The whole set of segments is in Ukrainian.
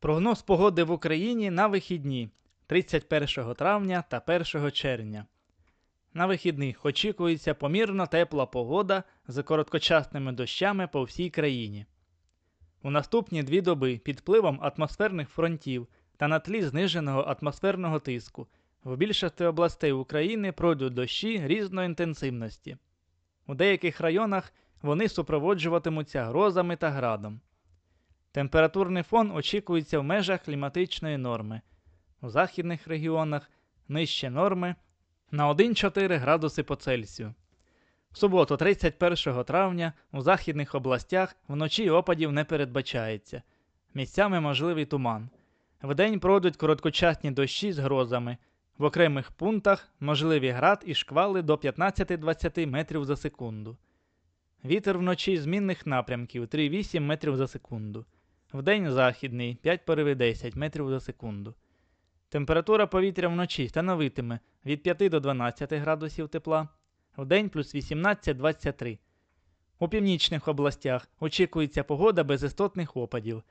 Прогноз погоди в Україні на вихідні 31 травня та 1 червня. На вихідних очікується помірно тепла погода з короткочасними дощами по всій країні. У наступні дві доби під впливом атмосферних фронтів та на тлі зниженого атмосферного тиску в більшості областей України пройдуть дощі різної інтенсивності. У деяких районах вони супроводжуватимуться грозами та градом. Температурний фон очікується в межах кліматичної норми. У західних регіонах нижче норми на 1,4 градуси по Цельсію. В суботу, 31 травня, у західних областях вночі опадів не передбачається. Місцями можливий туман. Вдень пройдуть короткочасні дощі з грозами. В окремих пунктах можливі град і шквали до 15-20 метрів за секунду. Вітер вночі змінних напрямків 3,8 метрів за секунду. Вдень західний 5 пориви 10 метрів за секунду. Температура повітря вночі становитиме від 5 до 12 градусів тепла, вдень плюс 18-23. У північних областях очікується погода без істотних опадів.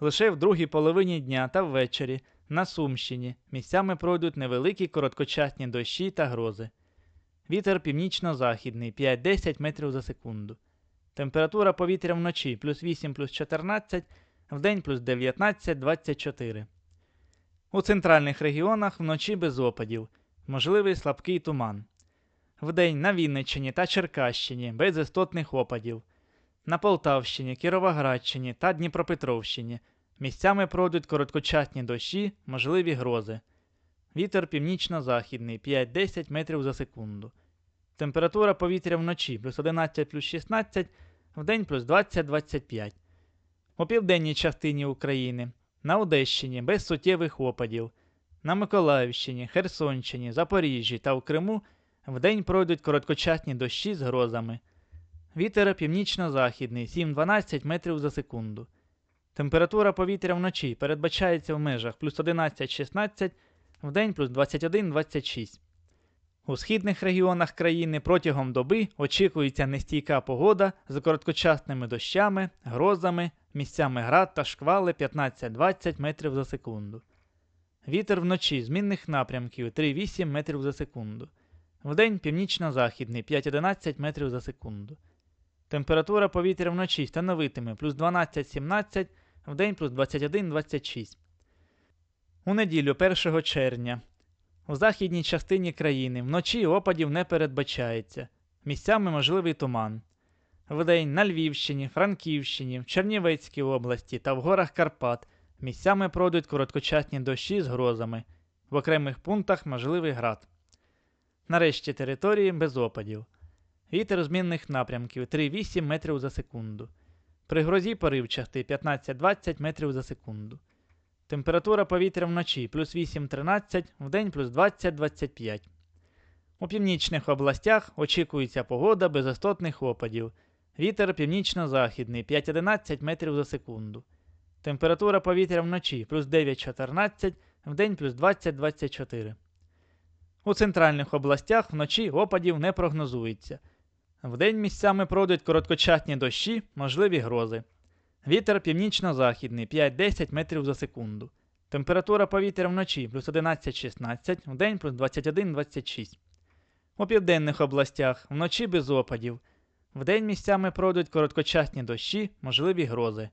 Лише в другій половині дня та ввечері на Сумщині місцями пройдуть невеликі короткочасні дощі та грози. Вітер північно-західний 5-10 метрів за секунду. Температура повітря вночі плюс 8 плюс 14, вдень плюс 19-24. У центральних регіонах вночі без опадів, можливий слабкий туман. Вдень на Вінниччині та Черкащині без істотних опадів. На Полтавщині, Кіровоградщині та Дніпропетровщині місцями пройдуть короткочасні дощі, можливі грози. Вітер північно-західний 5-10 метрів за секунду. Температура повітря вночі плюс 11 плюс 16, вдень плюс 20-25. У південній частині України, на Одещині без суттєвих опадів, на Миколаївщині, Херсонщині, Запоріжжі та у Криму вдень пройдуть короткочасні дощі з грозами. Вітер північно-західний 7-12 метрів за секунду. Температура повітря вночі передбачається в межах плюс 11-16, вдень плюс 21-26. У східних регіонах країни протягом доби очікується нестійка погода з короткочасними дощами, грозами, місцями град та шквали 15-20 метрів за секунду. Вітер вночі змінних напрямків 3-8 метрів за секунду. Вдень північно-західний 5-11 метрів за секунду. Температура повітря вночі становитиме плюс 12-17, вдень плюс 21-26. У неділю 1 червня у західній частині країни вночі опадів не передбачається. Місцями можливий туман. Вдень на Львівщині, Франківщині, в Чернівецькій області та в горах Карпат місцями пройдуть короткочасні дощі з грозами. В окремих пунктах можливий град. Нарешті території без опадів. Вітер змінних напрямків 3,8 метрів за секунду. При грозі поривчастий 15-20 метрів за секунду. Температура повітря вночі плюс 8-13, вдень плюс 20-25. У північних областях очікується погода без істотних опадів. Вітер північно-західний 5-11 метрів за секунду. Температура повітря вночі плюс 9-14, вдень плюс 20-24. У центральних областях вночі опадів не прогнозується. Вдень місцями пройдуть короткочасні дощі, можливі грози. Вітер північно-західний 5-10 метрів за секунду. Температура повітря вночі плюс 11-16, вдень плюс 21-26. У південних областях вночі без опадів. Вдень місцями пройдуть короткочасні дощі, можливі грози.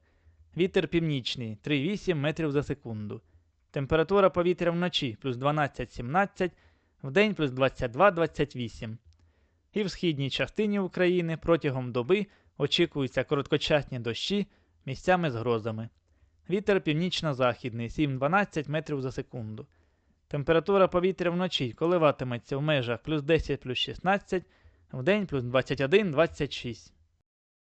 Вітер північний 3,8 метрів за секунду. Температура повітря вночі плюс 12-17, вдень плюс 22-28. І в східній частині України протягом доби очікуються короткочасні дощі місцями з грозами. Вітер північно-західний 7-12 метрів за секунду. Температура повітря вночі коливатиметься в межах плюс 10 плюс 16, вдень плюс 21-26.